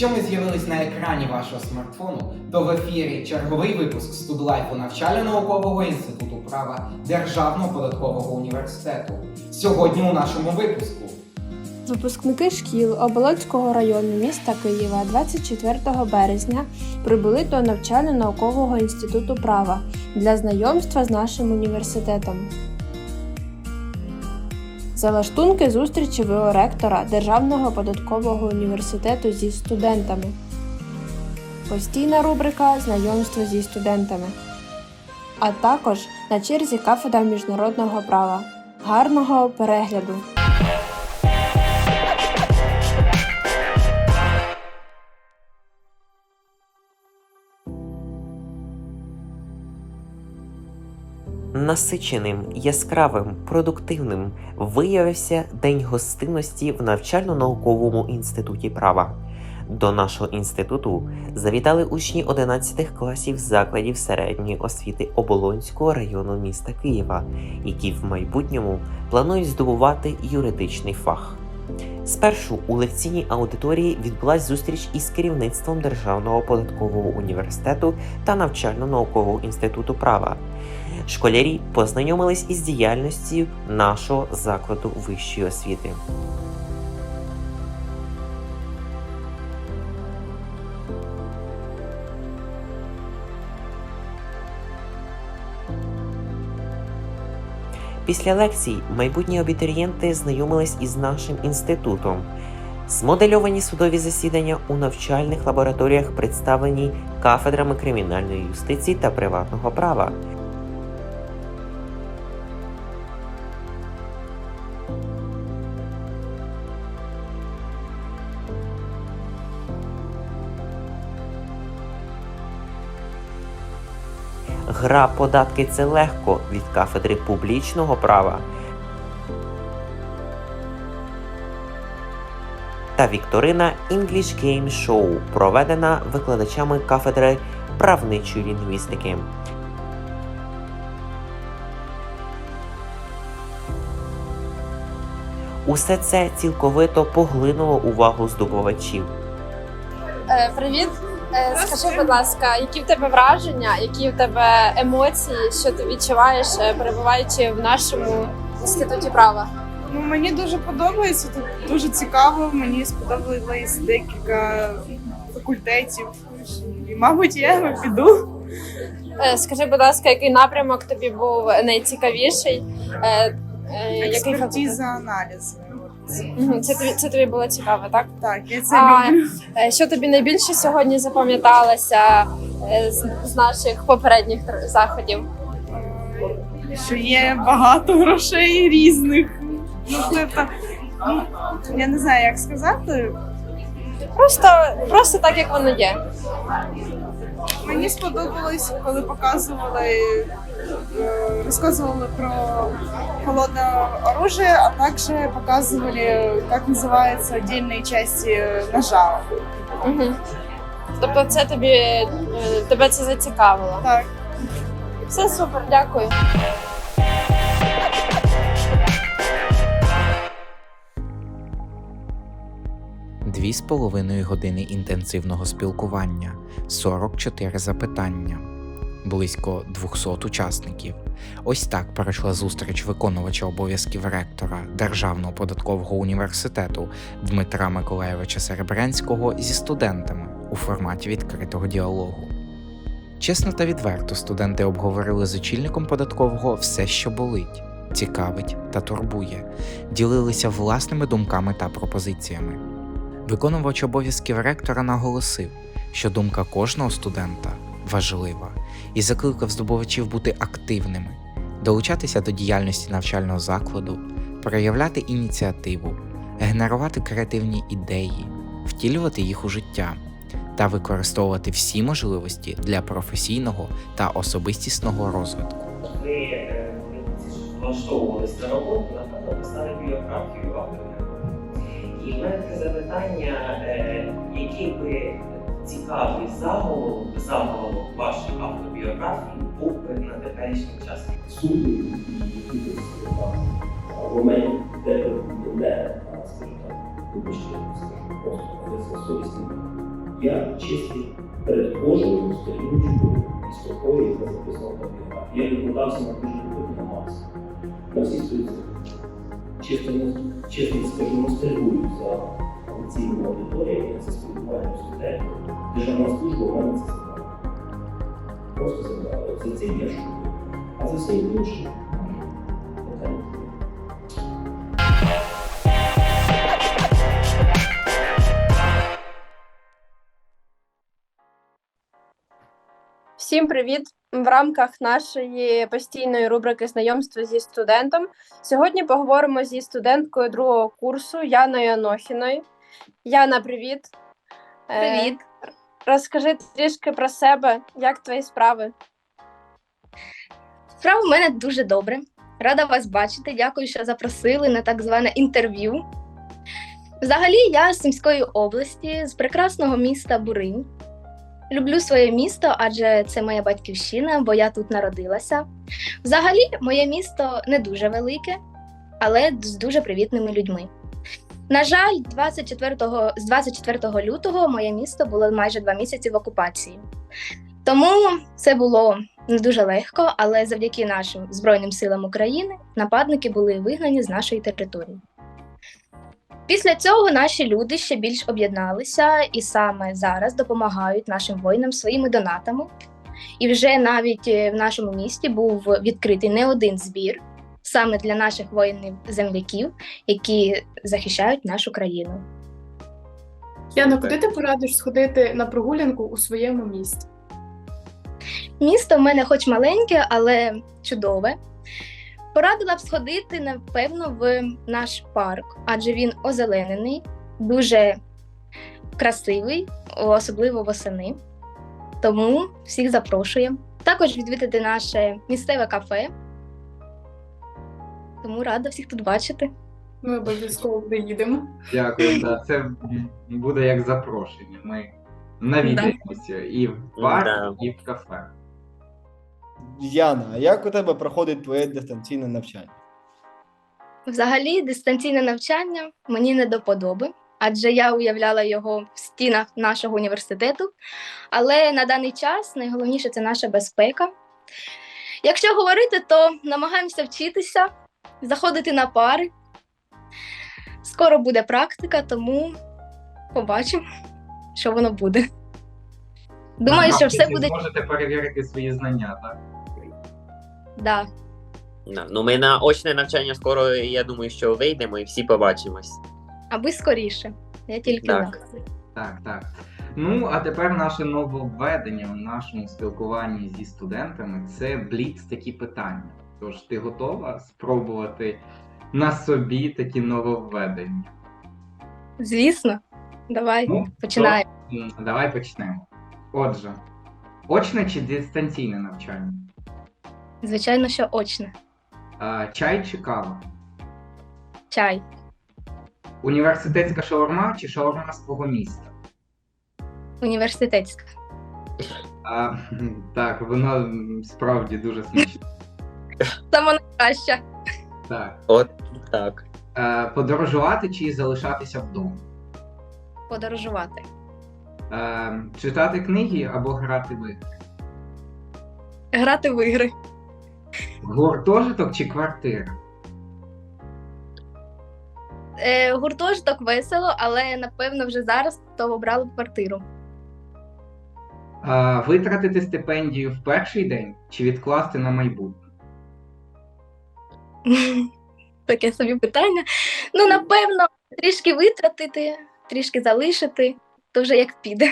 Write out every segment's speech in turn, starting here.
Якщо ми з'явились на екрані вашого смартфону, то в ефірі черговий випуск студлайфу навчально-наукового інституту права Державного податкового університету. Сьогодні у нашому випуску. Випускники шкіл Оболонського району міста Києва 24 березня прибули до навчально-наукового інституту права для знайомства з нашим університетом. Залаштунки зустрічі ВО ректора Державного податкового університету зі студентами. Постійна рубрика Знайомство зі студентами. А також на черзі кафедра міжнародного права. Гарного перегляду! Насиченим, яскравим, продуктивним виявився День гостинності в навчально-науковому інституті права. До нашого інституту завітали учні 11 класів закладів середньої освіти Оболонського району міста Києва, які в майбутньому планують здобувати юридичний фах. Спершу у лекційній аудиторії відбулась зустріч із керівництвом Державного податкового університету та навчально-наукового інституту права. Школярі познайомились із діяльністю нашого закладу вищої освіти. Після лекцій майбутні абітурієнти знайомились із нашим інститутом. Змодельовані судові засідання у навчальних лабораторіях представлені кафедрами кримінальної юстиції та приватного права. Гра податки це легко від кафедри публічного права. Та Вікторина English Game Show проведена викладачами кафедри правничої лінгвістики. Усе це цілковито поглинуло увагу здобувачів. Е, Привіт, скажи, будь ласка, які в тебе враження, які в тебе емоції, що ти відчуваєш, е, перебуваючи в нашому інституті права? Ну, мені дуже подобається, тут дуже цікаво. Мені сподобалось декілька факультетів. І, мабуть, я піду. Е, Скажи, будь ласка, який напрямок тобі був найцікавіший? Е, е, Експертиза, аналіз. Це тобі це тобі було цікаво, так? Так, я це А, люблю. Е, Що тобі найбільше сьогодні запам'яталося е, з, з наших попередніх заходів? Що є багато грошей різних. Ну, тобто, ну, я не знаю, як сказати. Просто, просто так, як воно є. Мені сподобалось, коли показували, розказували про холодне оружие, а також показували, як називаються отдельні частини ножа. Угу. Тобто, це тобі е, тебе це зацікавило. Так. Все супер, дякую. Дві з половиною години інтенсивного спілкування, 44 запитання, близько 200 учасників. Ось так пройшла зустріч виконувача обов'язків ректора Державного податкового університету Дмитра Миколаєвича Серебрянського зі студентами у форматі відкритого діалогу. Чесно та відверто студенти обговорили з очільником податкового все, що болить, цікавить та турбує, ділилися власними думками та пропозиціями. Виконувач обов'язків ректора наголосив, що думка кожного студента важлива і закликав здобувачів бути активними, долучатися до діяльності навчального закладу, проявляти ініціативу, генерувати креативні ідеї, втілювати їх у життя та використовувати всі можливості для професійного та особистісного розвитку. ви е, влаштовувалися на роботу, напевно, писали біографію автора. І в мене запитання, е, який би цікавий заголовок, заголовок вашої автобіографії був на теперішній час? суду і якихось аргументів, де де, скажімо так. вибачте, скажу просто це совісний. Я чистий перед кожною сторіночкою і спокою, яка записана в біографії. Я відкладався на дуже великий на Марс. На всі сторінці. Чесно, не- чесно скажу, ностальгую за офіційною аудиторією, за спілкуванням з студентами. Державна служба у мене це забрала. Просто забрала. За це я шкодую. А за все інше. Всім привіт! В рамках нашої постійної рубрики знайомство зі студентом. Сьогодні поговоримо зі студенткою другого курсу Яною Анохіною. Яна, привіт. Е, Привіт. Розкажи трішки про себе, як твої справи? Справа у мене дуже добре. Рада вас бачити. Дякую, що запросили на так зване інтерв'ю. Взагалі, я з Сумської області, з прекрасного міста Буринь. Люблю своє місто, адже це моя батьківщина, бо я тут народилася. Взагалі, моє місто не дуже велике, але з дуже привітними людьми. На жаль, 24, з 24 лютого моє місто було майже два місяці в окупації. Тому це було не дуже легко, але завдяки нашим Збройним силам України нападники були вигнані з нашої території. Після цього наші люди ще більш об'єдналися і саме зараз допомагають нашим воїнам своїми донатами. І вже навіть е, в нашому місті був відкритий не один збір саме для наших воїнів-земляків, які захищають нашу країну. Яна, куди ти порадиш сходити на прогулянку у своєму місті? Місто в мене хоч маленьке, але чудове. Порадила б сходити, напевно, в наш парк, адже він озеленений, дуже красивий, особливо восени. Тому всіх запрошуємо. Також відвідати наше місцеве кафе. Тому рада всіх тут бачити. Ми обов'язково приїдемо. Дякую, да. Це буде як запрошення. Ми навідаємося і в бар, Да. і в кафе. Яна, а як у тебе проходить твоє дистанційне навчання? Взагалі, дистанційне навчання мені не до подоби, адже я уявляла його в стінах нашого університету. Але на даний час найголовніше це наша безпека. Якщо говорити, то намагаємося вчитися, заходити на пари. Скоро буде практика, тому побачимо, що воно буде. Думаю, На що все буде Зможете перевірити свої знання, так? да. Да, Ну, ми на очне навчання скоро, я думаю, що вийдемо і всі побачимось. аби скоріше. Я тільки Так. за. Так, так. Ну, а тепер наше нововведення в нашому спілкуванні зі студентами це бліц такі питання. Тож ти готова спробувати на собі такі нововведення? Звісно, давай Ну, починаємо. М, Давай почнемо. Отже, очне чи дистанційне навчання? Звичайно, що очне. А, чай чи кава? Чай. Університетська шаурма чи шаурма з твого міста? Університетська. А, так, вона справді дуже смачна. Саме найкраща. Так. От так. Е, подорожувати чи залишатися вдома? Подорожувати. Е, читати книги або грати в ігри? Грати в ігри. Гуртожиток чи квартира? Е, гуртожиток весело, але напевно вже зараз то обрали б квартиру. Е, витратити стипендію в перший день чи відкласти на майбутнє? Таке собі питання. Ну, напевно, трішки витратити, трішки залишити, то вже як піде.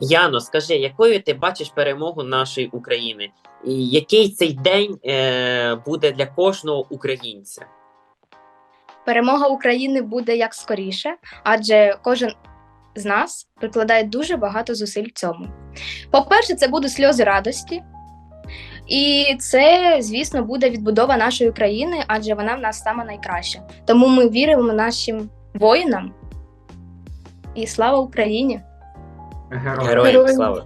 Яно, скажи, якою ти бачиш перемогу нашої України? І який цей день е, буде для кожного українця? Перемога України буде як скоріше, адже кожен з нас прикладає дуже багато зусиль в цьому. По-перше, це будуть сльози радості, і це, звісно, буде відбудова нашої країни, адже вона в нас сама найкраща. Тому ми віримо нашим воїнам. І слава Україні! Герой. Героям слава!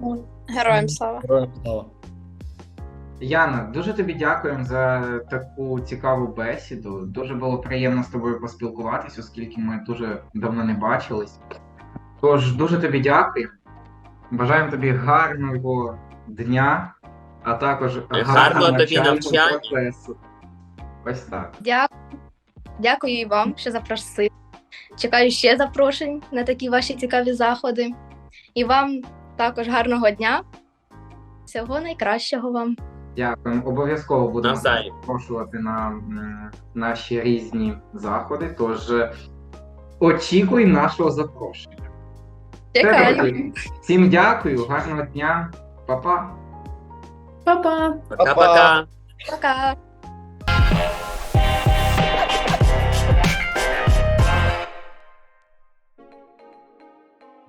Героям слава! Героям слава. Яна, дуже тобі дякуємо за таку цікаву бесіду. Дуже було приємно з тобою поспілкуватись, оскільки ми дуже давно не бачились. Тож дуже тобі дякую. Бажаємо тобі гарного дня, а також Гарного тобі навчального навчання. процесу. Ось так. Дякую. Дякую і вам, що запросили. Чекаю ще запрошень на такі ваші цікаві заходи. І вам також гарного дня. Всього найкращого вам. Дякуємо. Обов'язково будемо запрошувати на м, наші різні заходи. Тож е, очікуй нашого запрошення. Все, Чекаю. друзі. Всім дякую, гарного дня, Па-па. Па-па! Пока-пока. Пока.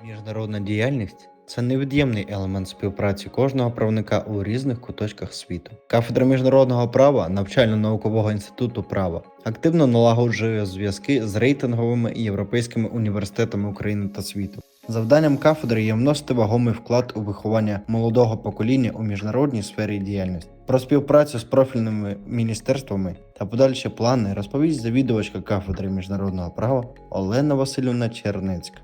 Міжнародна діяльність це невід'ємний елемент співпраці кожного правника у різних куточках світу. Кафедра міжнародного права навчально-наукового інституту права активно налагоджує зв'язки з рейтинговими і європейськими університетами України та світу. Завданням кафедри є вносити вагомий вклад у виховання молодого покоління у міжнародній сфері діяльності. Про співпрацю з профільними міністерствами та подальші плани розповість завідувачка кафедри міжнародного права Олена Васильівна Чернецька.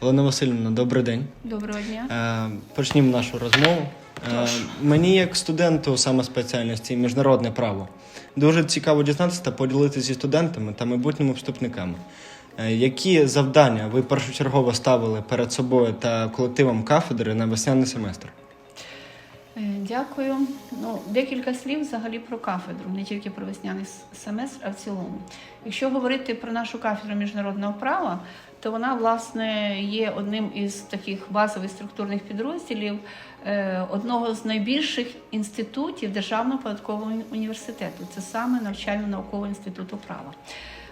Олена Васильівна, добрий день. Доброго дня. Е, Почнімо нашу розмову. Е, Мені, як студенту саме спеціальності міжнародне право, дуже цікаво дізнатися та поділитися зі студентами та майбутніми вступниками. Е, Які завдання ви першочергово ставили перед собою та колективом кафедри на весняний семестр? Е, Дякую. Ну, декілька слів взагалі про кафедру, не тільки про весняний семестр, а в цілому. Якщо говорити про нашу кафедру міжнародного права, то вона, власне, є одним із таких базових структурних підрозділів е, одного з найбільших інститутів Державного податкового університету. Це саме навчально-наукового інституту права.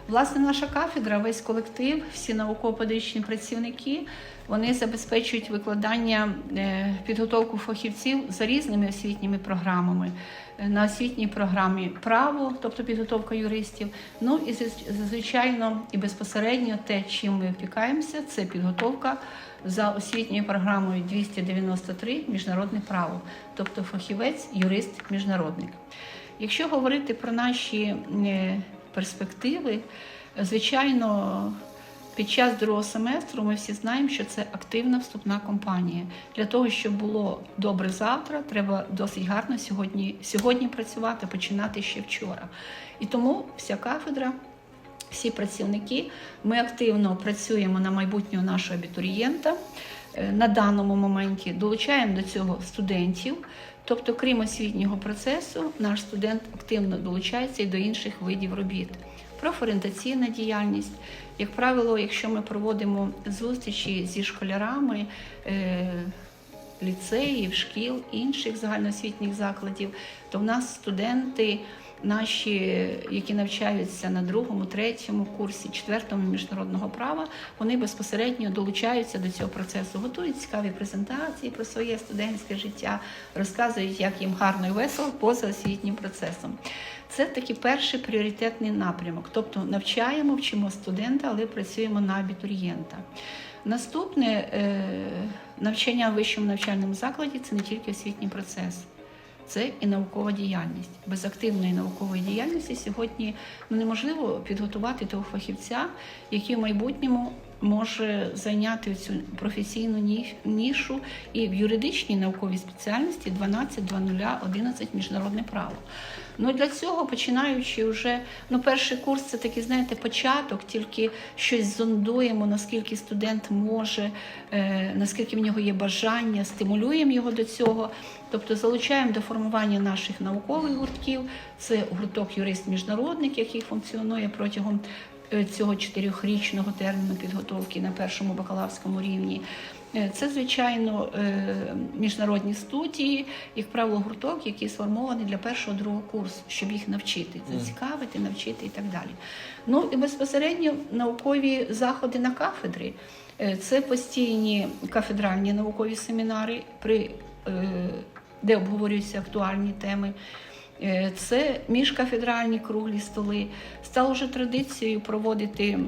Власне, наша кафедра, весь колектив, всі науково-педагогічні працівники, вони забезпечують викладання е, підготовку фахівців за різними освітніми програмами. Е, На освітній програмі право, тобто підготовка юристів. Ну і звичайно і безпосередньо те, чим ми опікаємося, це підготовка за освітньою програмою 293 міжнародне право, тобто фахівець, юрист, міжнародник. Якщо говорити про наші е, перспективи, звичайно, під час другого семестру ми всі знаємо, що це активна вступна кампанія. Для того, щоб було добре завтра, треба досить гарно сьогодні, сьогодні працювати, починати ще вчора. І тому вся кафедра, всі працівники, ми активно працюємо на майбутнього нашого абітурієнта. Е, На даному моменті долучаємо до цього студентів. Тобто, крім освітнього процесу, наш студент активно долучається і до інших видів робіт. Профорієнтаційна діяльність. Як правило, якщо ми проводимо зустрічі зі школярами е, ліцеїв, шкіл, інших загальноосвітніх закладів, то в нас студенти, наші, які навчаються на другому, третьому курсі, четвертому міжнародного права, вони безпосередньо долучаються до цього процесу, готують цікаві презентації про своє студентське життя, розказують, як їм гарно і весело поза освітнім процесом. Це такий перший пріоритетний напрямок. Тобто навчаємо, вчимо студента, але працюємо на абітурієнта. Наступне е, навчання в вищому навчальному закладі це не тільки освітній процес. Це і наукова діяльність. Без активної наукової діяльності сьогодні ну, неможливо підготувати того фахівця, який в майбутньому може зайняти цю професійну нішу і в юридичній науковій спеціальності 12.00.11 міжнародне право. Ну для цього, починаючи вже ну, перший курс, це такий, знаєте, початок, тільки щось зондуємо, наскільки студент може, е, наскільки в нього є бажання, стимулюємо його до цього. Тобто залучаємо до формування наших наукових гуртків. Це гурток юрист-міжнародник, який функціонує протягом цього чотирьохрічного терміну підготовки на першому бакалаврському рівні. Е, Це, звичайно, е, міжнародні студії, як правило, гурток, який сформований для першого другого курсу, щоб їх навчити, зацікавити, навчити і так далі. Ну і безпосередньо наукові заходи на кафедрі. Е, Це постійні кафедральні наукові семінари, при, е, де обговорюються актуальні теми. Е, Це міжкафедральні круглі столи. Стало вже традицією проводити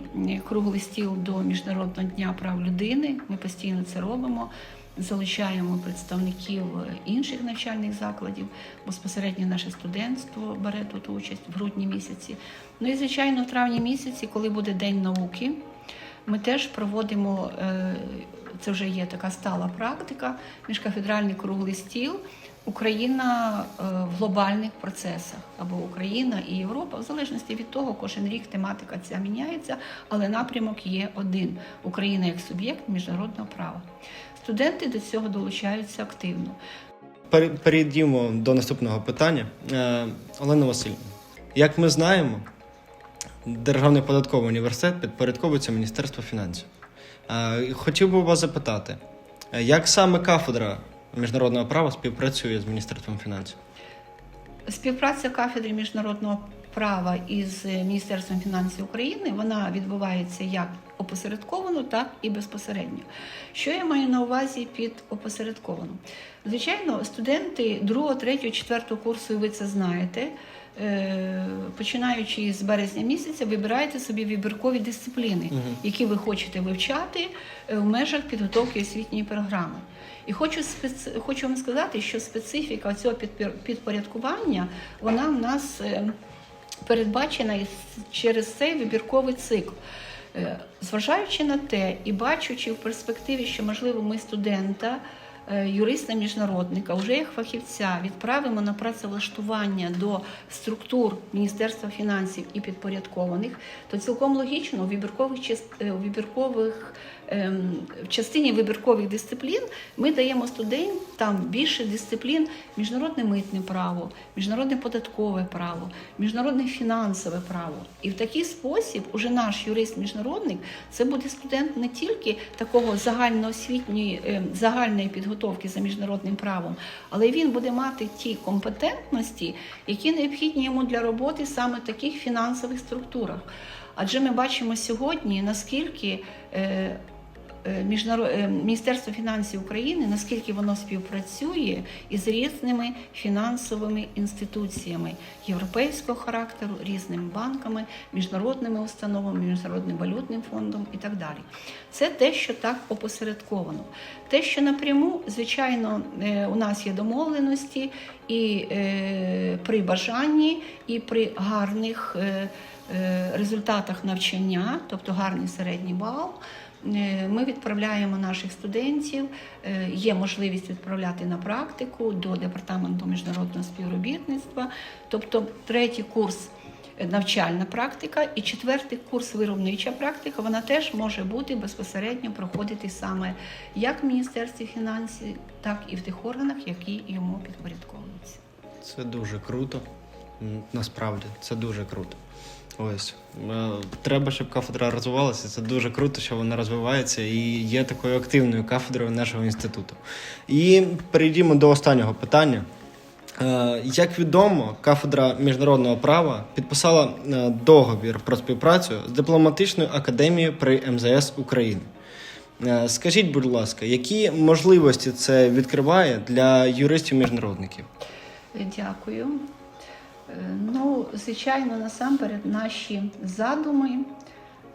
круглий стіл до Міжнародного дня прав людини. Ми постійно це робимо. залучаємо представників е, інших навчальних закладів. Безпосередньо наше студентство бере тут участь в грудні місяці. Ну і звичайно, в травні місяці, коли буде День науки, ми теж проводимо. е, Це вже є така стала практика, міжкафедральний круглий стіл. Україна е, в глобальних процесах або Україна і Європа, в залежності від того, кожен рік тематика ця міняється, але напрямок є один: Україна як суб'єкт міжнародного права. Студенти до цього долучаються активно. Пере- Перейдімо до наступного питання. Е, Олена Васильівна, як ми знаємо, Державний податковий університет підпорядковується Міністерству фінансів. Е, Хотів би вас запитати, як саме кафедра міжнародного права співпрацює з Міністерством фінансів? Співпраця кафедри міжнародного права із Міністерством фінансів України вона відбувається як опосередковано, так і безпосередньо. Що я маю на увазі під опосередковано? Звичайно, студенти 2, 3, 4 курсу, і ви це знаєте. Е, Починаючи з березня місяця, вибираєте собі вибіркові дисципліни, які ви хочете вивчати е, в межах підготовки освітньої програми. І хочу специ... хочу вам сказати, що специфіка цього підпорядкування вона в нас е, передбачена через цей вибірковий цикл. Зважаючи на те і бачучи в перспективі, що можливо ми студента, юриста-міжнародника, вже як фахівця відправимо на працевлаштування до структур Міністерства фінансів і підпорядкованих, то цілком логічно у вибіркових е, у вибіркових в частині вибіркових дисциплін ми даємо студентам більше дисциплін міжнародне митне право, міжнародне податкове право, міжнародне фінансове право. І в такий спосіб уже наш юрист-міжнародник це буде студент не тільки такого загальноосвітньої ем, загальної підготовки за міжнародним правом, але він буде мати ті компетентності, які необхідні йому для роботи саме в таких фінансових структурах. Адже ми бачимо сьогодні, наскільки е, е, міжнаро- е, Міністерство фінансів України, наскільки воно співпрацює із різними фінансовими інституціями європейського характеру, різними банками, міжнародними установами, міжнародним валютним фондом і так далі. Це те, що так опосередковано. Те, що напряму, звичайно, е, у нас є домовленості і при бажанні, і при гарних результатах навчання, тобто гарний середній бал. Е, Ми відправляємо наших студентів. е, Є можливість відправляти на практику до департаменту міжнародного співробітництва. Тобто, третій курс е, навчальна практика і четвертий курс виробнича практика. Вона теж може бути безпосередньо проходити саме як в Міністерстві фінансів, так і в тих органах, які йому підпорядковуються. Це дуже круто. Насправді, це дуже круто. Ось. Е, Треба, щоб кафедра розвивалася. Це дуже круто, що вона розвивається і є такою активною кафедрою нашого інституту. І перейдімо до останнього питання. Е, Як відомо, кафедра міжнародного права підписала е, договір про співпрацю з дипломатичною академією при МЗС України. Скажіть, будь ласка, які можливості це відкриває для юристів-міжнародників? Дякую. Е, Ну, звичайно, насамперед наші задуми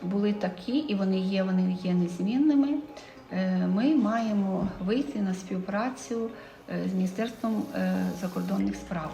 були такі, і вони є, вони є незмінними. Е, Ми маємо вийти на співпрацю з Міністерством е, закордонних справ.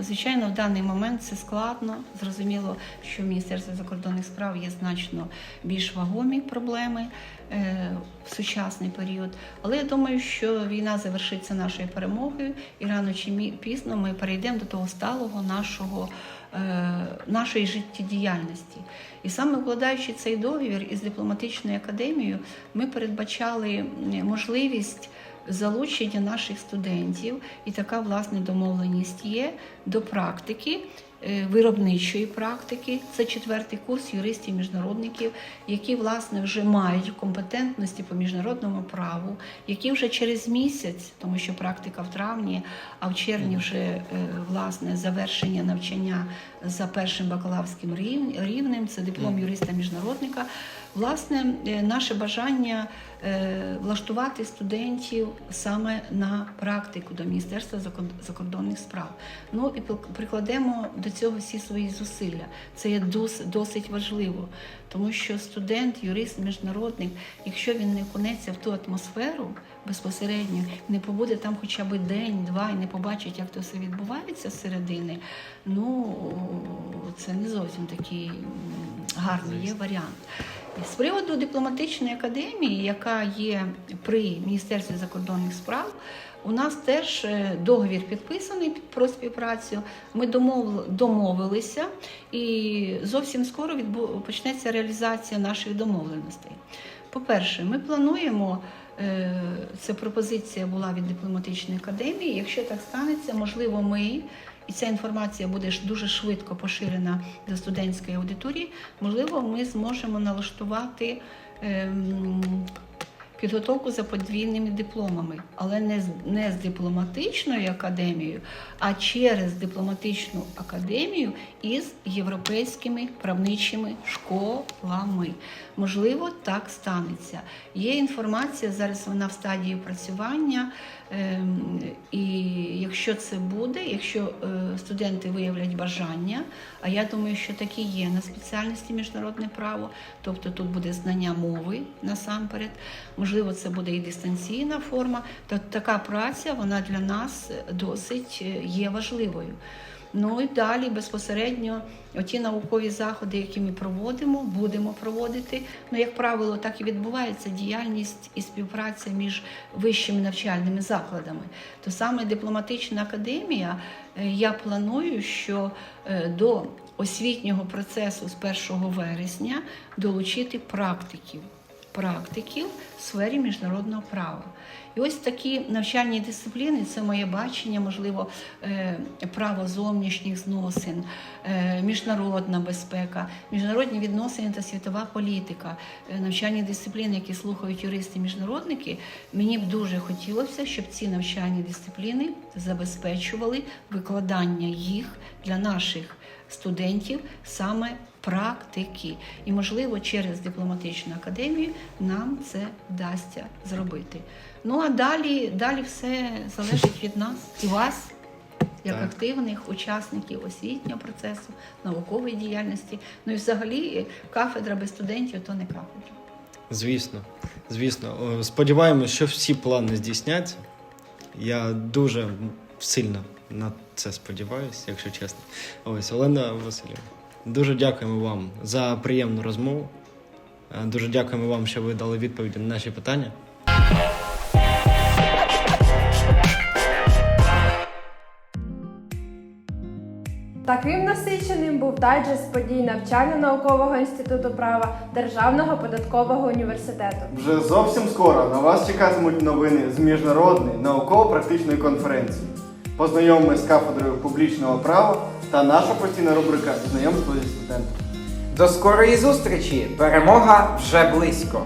Звичайно, в даний момент це складно. Зрозуміло, що в Міністерстві закордонних справ є значно більш вагомі проблеми е, в сучасний період. Але я думаю, що війна завершиться нашою перемогою, і рано чи пізно ми перейдемо до того сталого нашого. е, Нашої життєдіяльності. І саме укладаючи цей договір із дипломатичною академією, ми передбачали можливість залучення наших студентів, і така власне домовленість є до практики. е, Виробничої практики це четвертий курс юристів-міжнародників, які власне вже мають компетентності по міжнародному праву, які вже через місяць, тому що практика в травні, а в червні вже е, власне завершення навчання за першим бакалаврським рівнем, це диплом юриста-міжнародника. Власне, е, наше бажання е, влаштувати студентів саме на практику до Міністерства закордонних справ. Ну і прикладемо до цього всі свої зусилля. Це є дос- досить важливо, тому що студент, юрист, міжнародник, якщо він не окунеться в ту атмосферу безпосередньо, не побуде там хоча б день-два і не побачить, як то все відбувається зсередини, ну це не зовсім такий гарний є варіант. З приводу дипломатичної академії, яка є при Міністерстві закордонних справ, у нас теж е, договір підписаний про співпрацю. Ми домовилися, і зовсім скоро почнеться реалізація наших домовленостей. По-перше, ми плануємо. е, Це пропозиція була від дипломатичної академії. Якщо так станеться, можливо, ми і ця інформація буде дуже швидко поширена до студентської аудиторії. Можливо, ми зможемо налаштувати ем, підготовку за подвійними дипломами, але не з, не з дипломатичною академією, а через дипломатичну академію із європейськими правничими школами. Можливо, так станеться. Є інформація, зараз вона в стадії опрацювання. Ем, І якщо це буде, якщо е, студенти виявлять бажання, а я думаю, що такі є на спеціальності міжнародне право, тобто тут буде знання мови насамперед, можливо, це буде і дистанційна форма, то така праця вона для нас досить е, є важливою. Ну і далі безпосередньо оті наукові заходи, які ми проводимо, будемо проводити. Ну, як правило, так і відбувається діяльність і співпраця між вищими навчальними закладами. То саме дипломатична академія, е, я планую, що е, до освітнього процесу з 1 вересня долучити практиків. Практиків в сфері міжнародного права. І ось такі навчальні дисципліни це моє бачення, можливо, е, право зовнішніх зносин, е, міжнародна безпека, міжнародні відносини та світова політика, е, навчальні дисципліни, які слухають юристи-міжнародники. Мені б дуже хотілося, щоб ці навчальні дисципліни забезпечували викладання їх для наших студентів саме практики. І, можливо, через дипломатичну академію нам це вдасться зробити. Ну а далі, далі все залежить від нас і вас, як Так. активних учасників освітнього процесу, наукової діяльності. Ну і взагалі кафедра без студентів то не кафедра. Звісно, звісно. Сподіваємось, що всі плани здійсняться. Я дуже сильно на це сподіваюся, якщо чесно. Ось, Олена Васильівна, дуже дякуємо вам за приємну розмову. Е, Дуже дякуємо вам, що ви дали відповіді на наші питання. Таким насиченим був дайджест подій навчально-наукового інституту права Державного податкового університету. Вже зовсім скоро на вас чекатимуть новини з міжнародної науково-практичної конференції. Познайомимось з кафедрою публічного права та наша постійна рубрика Знайомство зі студентом. До скорої зустрічі! Перемога вже близько!